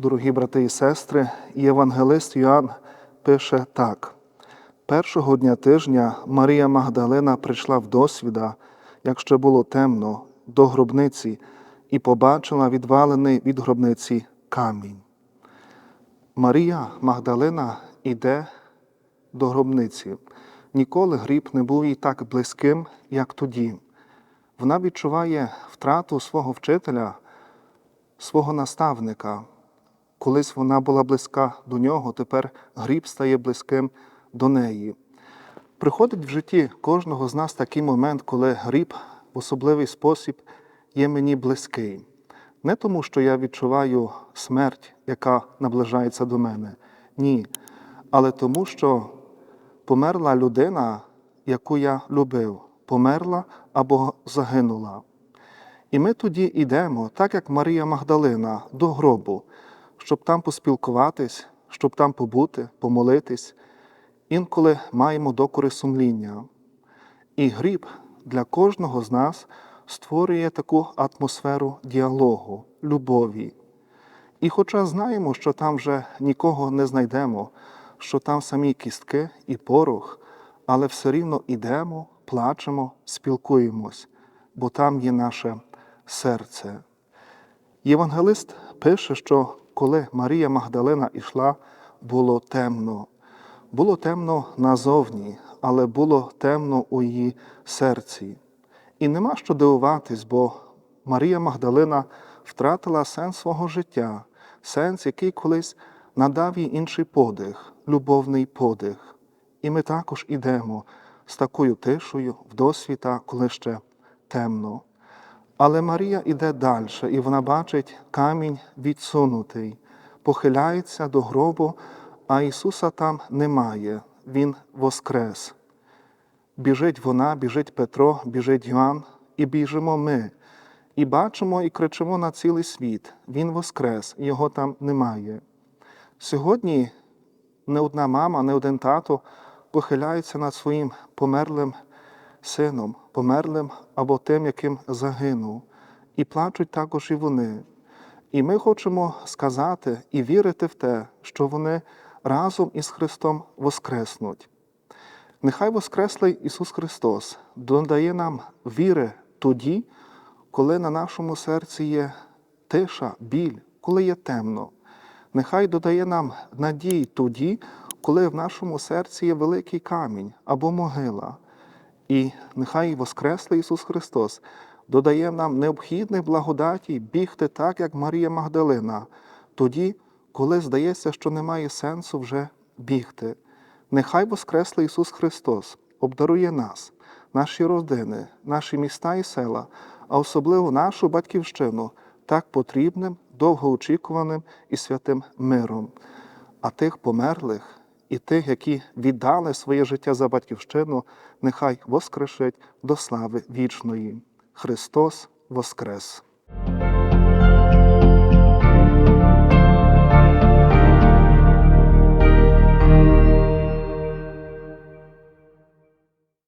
Дорогі брати і сестри, євангелист Йоанн пише так: першого дня тижня Марія Магдалина прийшла в досвіда, як було темно, до гробниці, і побачила відвалений від гробниці камінь. Марія Магдалина іде до гробниці. Ніколи гріб не був їй так близьким, як тоді. Вона відчуває втрату свого вчителя, свого наставника. Колись вона була близька до нього, тепер гріб стає близьким до неї. Приходить в житті кожного з нас такий момент, коли гріб в особливий спосіб є мені близький. Не тому, що я відчуваю смерть, яка наближається до мене. Ні. Але тому, що померла людина, яку я любив, померла або загинула. І ми тоді йдемо, так як Марія Магдалина, до гробу, щоб там поспілкуватись, щоб там побути, помолитись. Інколи маємо докори сумління. І гріб для кожного з нас створює таку атмосферу діалогу, любові. І хоча знаємо, що там вже нікого не знайдемо, що там самі кістки і порох, але все рівно йдемо, плачемо, спілкуємось, бо там є наше серце. Євангелист пише, що коли Марія Магдалина йшла, було темно. Було темно назовні, але було темно у її серці. І нема що дивуватись, бо Марія Магдалина втратила сенс свого життя, сенс, який колись надав їй інший подих, любовний подих. І ми також ідемо з такою тишою в досвіта, коли ще темно. Але Марія іде далі, і вона бачить камінь відсунутий, похиляється до гробу, а Ісуса там немає, Він воскрес. Біжить вона, біжить Петро, біжить Йоанн, і біжимо ми. І бачимо і кричимо на цілий світ. Він воскрес, його там немає. Сьогодні не одна мама, не один тато похиляється над своїм померлим сином, померлим або тим, яким загинув. І плачуть також і вони. І ми хочемо сказати і вірити в те, що вони разом із Христом воскреснуть. Нехай Воскреслий Ісус Христос додає нам віри тоді, коли на нашому серці є тиша, біль, коли є темно. Нехай додає нам надій тоді, коли в нашому серці є великий камінь або могила. І нехай Воскреслий Ісус Христос додає нам необхідних благодаті бігти так, як Марія Магдалина, тоді, коли здається, що немає сенсу вже бігти. Нехай Воскреслий Ісус Христос обдарує нас, наші родини, наші міста і села, а особливо нашу батьківщину так потрібним, довгоочікуваним і святим миром. А тих померлих і тих, які віддали своє життя за батьківщину, нехай воскрешить до слави вічної. Христос Воскрес!